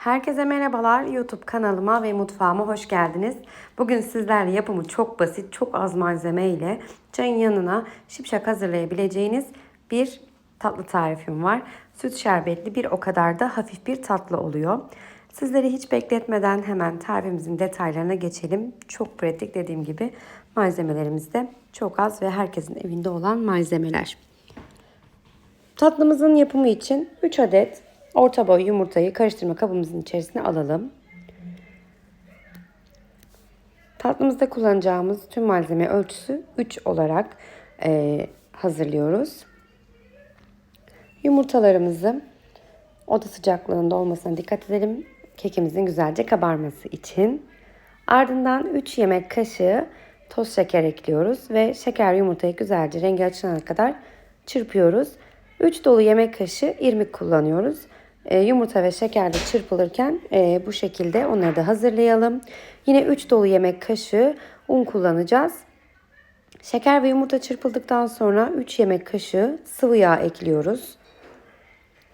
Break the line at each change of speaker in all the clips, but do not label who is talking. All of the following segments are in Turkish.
Herkese merhabalar. YouTube kanalıma ve mutfağıma hoş geldiniz. Bugün sizlerle yapımı çok basit, çok az malzeme ile çayın yanına şipşak hazırlayabileceğiniz bir tatlı tarifim var. Süt şerbetli bir o kadar da hafif bir tatlı oluyor. Sizleri hiç bekletmeden hemen tarifimizin detaylarına geçelim. Çok pratik dediğim gibi malzemelerimiz de çok az ve herkesin evinde olan malzemeler. Tatlımızın yapımı için 3 adet orta boy yumurtayı karıştırma kabımızın içerisine alalım. Tatlımızda kullanacağımız tüm malzeme ölçüsü 3 olarak e, hazırlıyoruz. Yumurtalarımızı oda sıcaklığında olmasına dikkat edelim. Kekimizin güzelce kabarması için. Ardından 3 yemek kaşığı toz şeker ekliyoruz ve şeker yumurtayı güzelce rengi açılana kadar çırpıyoruz. 3 dolu yemek kaşığı irmik kullanıyoruz. E, yumurta ve şeker de çırpılırken e, bu şekilde onları da hazırlayalım. Yine 3 dolu yemek kaşığı un kullanacağız. Şeker ve yumurta çırpıldıktan sonra 3 yemek kaşığı sıvı yağ ekliyoruz.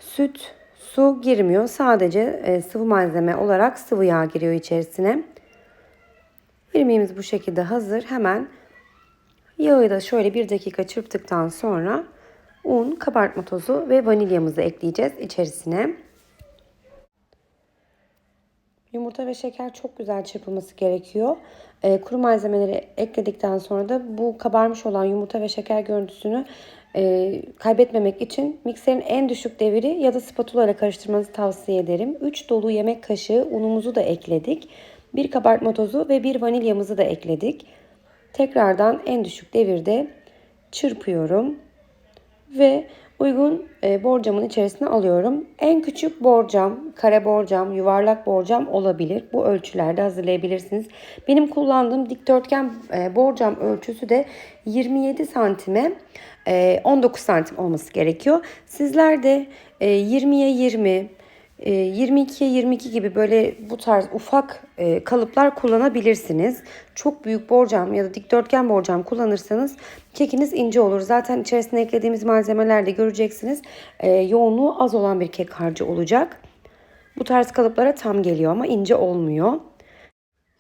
Süt, su girmiyor. Sadece e, sıvı malzeme olarak sıvı yağ giriyor içerisine. İrmiğimiz bu şekilde hazır. Hemen yağı da şöyle bir dakika çırptıktan sonra un, kabartma tozu ve vanilyamızı ekleyeceğiz içerisine. Yumurta ve şeker çok güzel çırpılması gerekiyor. E, kuru malzemeleri ekledikten sonra da bu kabarmış olan yumurta ve şeker görüntüsünü e, kaybetmemek için mikserin en düşük deviri ya da spatula ile karıştırmanızı tavsiye ederim. 3 dolu yemek kaşığı unumuzu da ekledik. Bir kabartma tozu ve bir vanilyamızı da ekledik. Tekrardan en düşük devirde çırpıyorum ve uygun e, borcamın içerisine alıyorum. En küçük borcam, kare borcam, yuvarlak borcam olabilir. Bu ölçülerde hazırlayabilirsiniz. Benim kullandığım dikdörtgen e, borcam ölçüsü de 27 santime e, 19 santim olması gerekiyor. Sizler de e, 20'ye 20, 22'ye 22 gibi böyle bu tarz ufak e, kalıplar kullanabilirsiniz. Çok büyük borcam ya da dikdörtgen borcam kullanırsanız kekiniz ince olur. Zaten içerisine eklediğimiz malzemelerde göreceksiniz e, yoğunluğu az olan bir kek harcı olacak. Bu tarz kalıplara tam geliyor ama ince olmuyor.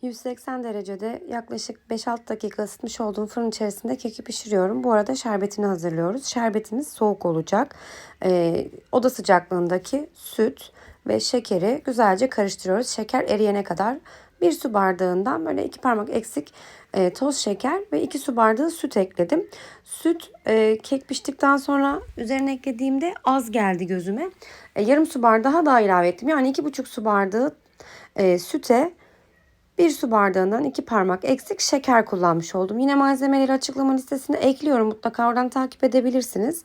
180 derecede yaklaşık 5-6 dakika ısıtmış olduğum fırın içerisinde keki pişiriyorum. Bu arada şerbetini hazırlıyoruz. Şerbetimiz soğuk olacak. Ee, oda sıcaklığındaki süt ve şekeri güzelce karıştırıyoruz. Şeker eriyene kadar bir su bardağından böyle iki parmak eksik e, toz şeker ve iki su bardağı süt ekledim. Süt e, kek piştikten sonra üzerine eklediğimde az geldi gözüme. E, yarım su bardağı daha ilave ettim. Yani iki buçuk su bardağı e, süte bir su bardağından iki parmak eksik şeker kullanmış oldum. Yine malzemeleri açıklama listesine ekliyorum. Mutlaka oradan takip edebilirsiniz.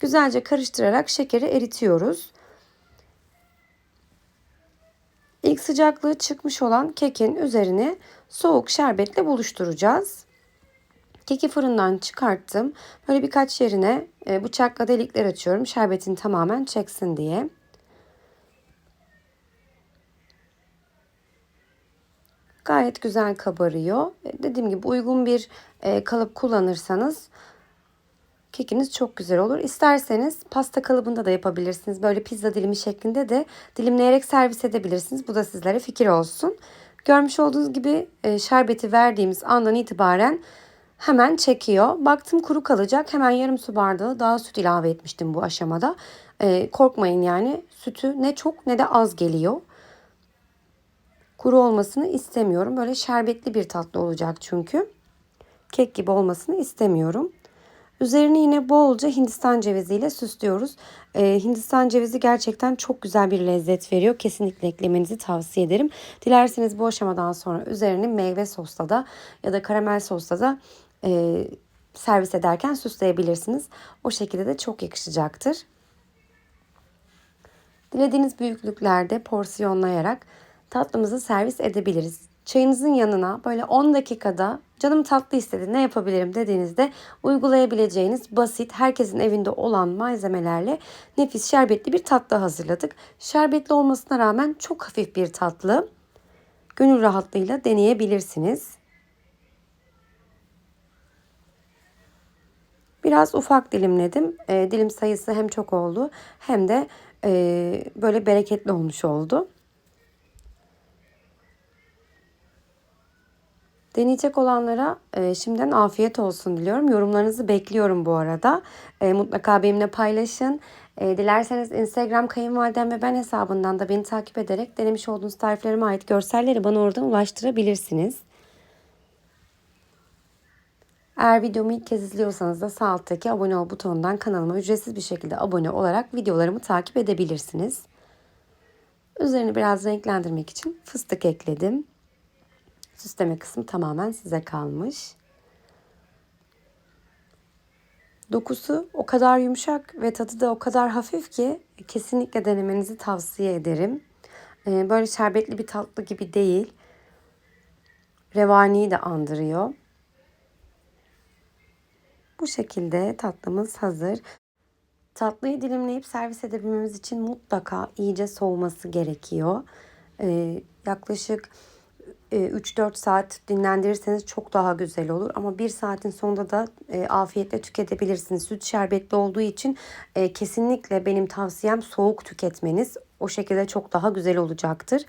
Güzelce karıştırarak şekeri eritiyoruz. İlk sıcaklığı çıkmış olan kekin üzerine soğuk şerbetle buluşturacağız. Keki fırından çıkarttım. Böyle birkaç yerine e, bıçakla delikler açıyorum. Şerbetin tamamen çeksin diye. Gayet güzel kabarıyor. E, dediğim gibi uygun bir e, kalıp kullanırsanız kekiniz çok güzel olur. İsterseniz pasta kalıbında da yapabilirsiniz. Böyle pizza dilimi şeklinde de dilimleyerek servis edebilirsiniz. Bu da sizlere fikir olsun. Görmüş olduğunuz gibi e, şerbeti verdiğimiz andan itibaren hemen çekiyor. Baktım kuru kalacak. Hemen yarım su bardağı daha süt ilave etmiştim bu aşamada. korkmayın yani sütü ne çok ne de az geliyor kuru olmasını istemiyorum. Böyle şerbetli bir tatlı olacak çünkü. Kek gibi olmasını istemiyorum. Üzerini yine bolca Hindistan ceviziyle süslüyoruz. Ee, Hindistan cevizi gerçekten çok güzel bir lezzet veriyor. Kesinlikle eklemenizi tavsiye ederim. Dilerseniz bu aşamadan sonra üzerini meyve sosla da ya da karamel sosla da e, servis ederken süsleyebilirsiniz. O şekilde de çok yakışacaktır. Dilediğiniz büyüklüklerde porsiyonlayarak tatlımızı servis edebiliriz. Çayınızın yanına böyle 10 dakikada canım tatlı istedi ne yapabilirim dediğinizde uygulayabileceğiniz basit herkesin evinde olan malzemelerle nefis şerbetli bir tatlı hazırladık. Şerbetli olmasına rağmen çok hafif bir tatlı. Gönül rahatlığıyla deneyebilirsiniz. Biraz ufak dilimledim. E, dilim sayısı hem çok oldu hem de e, böyle bereketli olmuş oldu. Deneyecek olanlara e, şimdiden afiyet olsun diliyorum. Yorumlarınızı bekliyorum bu arada. E, mutlaka benimle paylaşın. E, dilerseniz Instagram kayınvalidem ve ben hesabından da beni takip ederek denemiş olduğunuz tariflerime ait görselleri bana oradan ulaştırabilirsiniz. Eğer videomu ilk kez izliyorsanız da sağ alttaki abone ol butonundan kanalıma ücretsiz bir şekilde abone olarak videolarımı takip edebilirsiniz. Üzerini biraz renklendirmek için fıstık ekledim. Süsleme kısmı tamamen size kalmış. Dokusu o kadar yumuşak ve tadı da o kadar hafif ki kesinlikle denemenizi tavsiye ederim. Ee, böyle şerbetli bir tatlı gibi değil. Revaniyi de andırıyor. Bu şekilde tatlımız hazır. Tatlıyı dilimleyip servis edebilmemiz için mutlaka iyice soğuması gerekiyor. Ee, yaklaşık 3-4 saat dinlendirirseniz çok daha güzel olur. Ama 1 saatin sonunda da e, afiyetle tüketebilirsiniz. Süt şerbetli olduğu için e, kesinlikle benim tavsiyem soğuk tüketmeniz. O şekilde çok daha güzel olacaktır.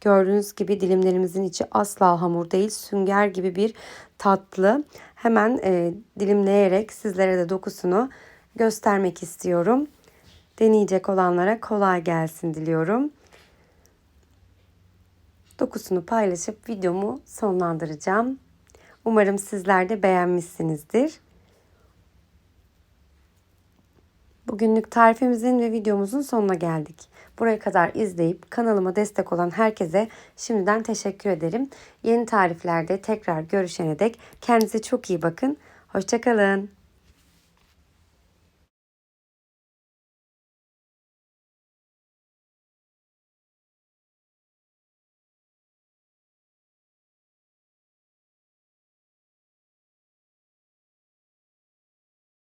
Gördüğünüz gibi dilimlerimizin içi asla hamur değil, sünger gibi bir tatlı. Hemen e, dilimleyerek sizlere de dokusunu göstermek istiyorum. Deneyecek olanlara kolay gelsin diliyorum dokusunu paylaşıp videomu sonlandıracağım. Umarım sizler de beğenmişsinizdir. Bugünlük tarifimizin ve videomuzun sonuna geldik. Buraya kadar izleyip kanalıma destek olan herkese şimdiden teşekkür ederim. Yeni tariflerde tekrar görüşene dek kendinize çok iyi bakın. Hoşçakalın.